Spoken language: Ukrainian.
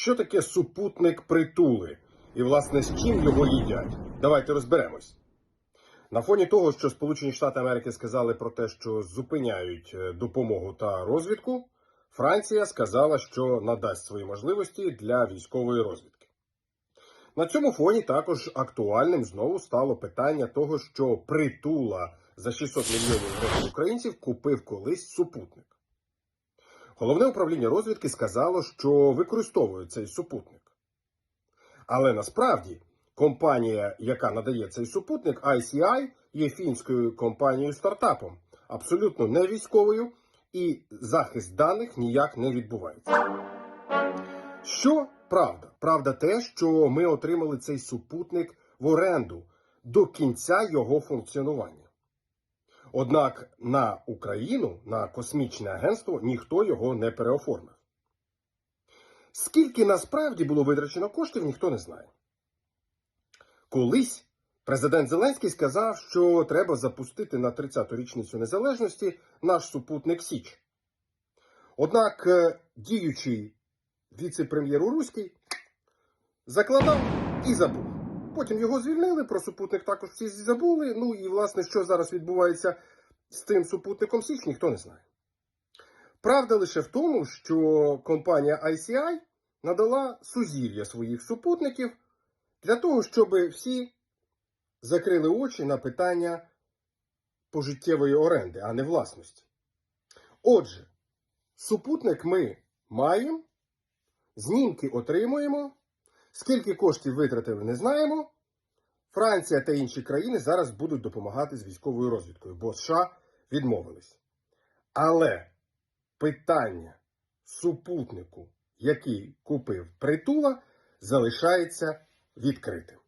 Що таке супутник притули? І, власне, з чим його їдять? Давайте розберемось. На фоні того, що Сполучені Штати Америки сказали про те, що зупиняють е, допомогу та розвідку, Франція сказала, що надасть свої можливості для військової розвідки. На цьому фоні також актуальним знову стало питання того, що притула за 600 мільйонів українців купив колись супутник. Головне управління розвідки сказало, що використовує цей супутник. Але насправді компанія, яка надає цей супутник, ICI, є фінською компанією стартапом, абсолютно не військовою, і захист даних ніяк не відбувається. Що правда? Правда те, що ми отримали цей супутник в оренду до кінця його функціонування. Однак на Україну, на космічне агентство, ніхто його не переоформив. Скільки насправді було витрачено коштів, ніхто не знає. Колись президент Зеленський сказав, що треба запустити на 30-ту річницю незалежності наш супутник Січ. Однак е, діючий віце-прем'єр Уруський закладав і забув. Потім його звільнили, про супутник також всі забули. Ну і власне, що зараз відбувається з тим супутником Січ, ніхто не знає. Правда лише в тому, що компанія ICI надала сузір'я своїх супутників для того, щоб всі закрили очі на питання пожиттєвої оренди, а не власності. Отже, супутник ми маємо, знімки отримуємо, скільки коштів витратили, не знаємо. Франція та інші країни зараз будуть допомагати з військовою розвідкою, бо США відмовились. Але питання супутнику, який купив притула, залишається відкритим.